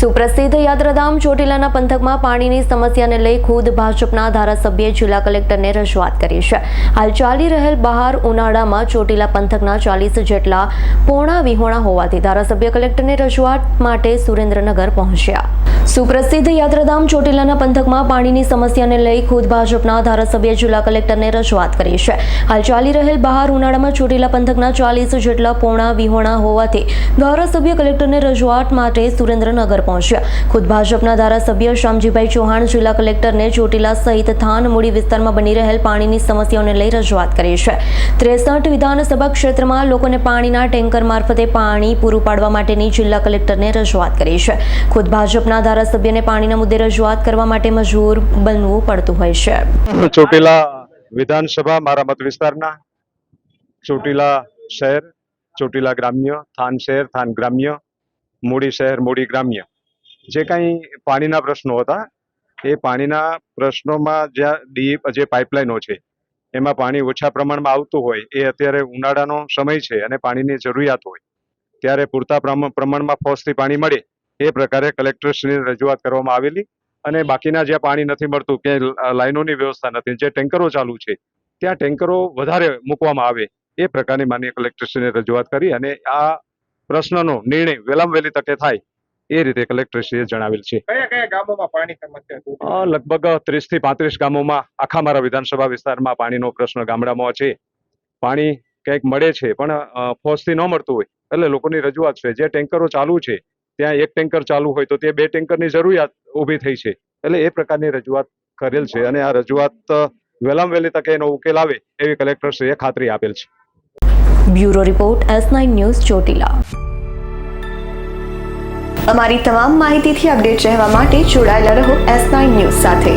સુપ્રસિદ્ધ યાત્રાધામ ચોટીલાના પંથકમાં પાણીની સમસ્યાને લઈ ખુદ ભાજપના ધારાસભ્યે જિલ્લા કલેક્ટરને રજૂઆત કરી છે. હાલ ચાલી રહેલ બહાર ઉનાળામાં ચોટીલા પંથકના ચાલીસ જેટલા પોણા વિહોણા હોવાથી ધારાસભ્ય કલેક્ટરને રજૂઆત માટે સુરેન્દ્રનગર પહોંચ્યા. સુપ્રસિદ્ધ યાત્રાધામ ચોટીલાના પંથકમાં પાણીની સમસ્યાને લઈ ખુદ ભાજપના ધારાસભ્ય જિલ્લા કલેક્ટરને રજૂઆત કરી છે. હાલ ચાલી રહેલ બહાર ઉનાળામાં ચોટીલા પંથકના ચાલીસ જેટલા પોણા વિહોણા હોવાથી ધારાસભ્ય કલેક્ટરને રજૂઆત માટે સુરેન્દ્રનગર પહોંચ્યા. ખુદ ભાજપના ધારાસભ્ય શ્યામજીભાઈ ચૌહાણ જિલ્લા કલેક્ટરને ચોટીલા સહિત થાન મૂડી વિસ્તારમાં બની રહેલ પાણીની સમસ્યાઓને લઈ રજૂઆત કરી છે. ત્રેસઠ વિધાનસભા ક્ષેત્રમાં લોકોને પાણીના ટેન્કર મારફતે પાણી પૂરું પાડવા માટેની જિલ્લા કલેક્ટરને રજૂઆત કરી છે. ખુદ ભાજપના ધારાસભ્યને પાણીના મુદ્દે રજૂઆત કરવા માટે મજબૂર બનવું પડતું હોય છે. ચોટીલા વિધાનસભા મારા મત વિસ્તારના, ચોટીલા શહેર, ચોટીલા ગ્રામ્ય, થાન શહેર, થાન ગ્રામ્ય, મૂડી શહેર, મૂડી ગ્રામ્ય. જે કાંઈ પાણીના પ્રશ્નો હતા, એ પાણીના પ્રશ્નોમાં જ્યાં ડીપ, જે પાઇપલાઇનો છે, એમાં પાણી ઓછા પ્રમાણમાં આવતું હોય, એ અત્યારે ઉનાળાનો સમય છે અને પાણીની જરૂરિયાત હોય. ત્યારે પૂરતા પ્રમ- પ્રમાણમાં ફોસથી પાણી મળે. એ પ્રકારે કલેક્ટરશ્રીને રજૂઆત કરવામાં આવેલી અને બાકીના જ્યાં પાણી નથી મળતું ક્યાંય લાઈનોની વ્યવસ્થા નથી જે ટેન્કરો ચાલુ છે ત્યાં ટેન્કરો વધારે મૂકવામાં આવે એ પ્રકારની માનનીય કલેક્ટરશ્રીને રજૂઆત કરી અને આ પ્રશ્નનો નિર્ણય વહેલામાં વહેલી તકે થાય એ રીતે કલેક્ટરશ્રીએ જણાવેલ છે. કયા કયા ગામોમાં પાણી સમસ્યા લગભગ ત્રીસથી પાંત્રીસ ગામોમાં આખા મારા વિધાનસભા વિસ્તારમાં પાણીનો પ્રશ્ન ગામડામાં છે. પાણી ક્યાંક મળે છે પણ ફોજથી ન મળતું હોય એટલે લોકોની રજૂઆત છે. જે ટેન્કરો ચાલુ છે ત્યાં એક ટેન્કર ચાલુ હોય તો તે બે ટેન્કરની જરૂરિયાત ઊભી થઈ છે. એટલે એ પ્રકારની રજૂઆત કરેલ છે અને આ રજૂઆત વહેલામાં વહેલી તકે એનો ઉકેલ આવે એવી કલેક્ટરશ્રીએ ખાતરી આપેલ છે. Bureau report S nine news Chotila. અમારી તમામ માહિતીથી અપડેટ રહેવા માટે જોડાયેલા રહો એસ નાઇન ન્યૂઝ સાથે.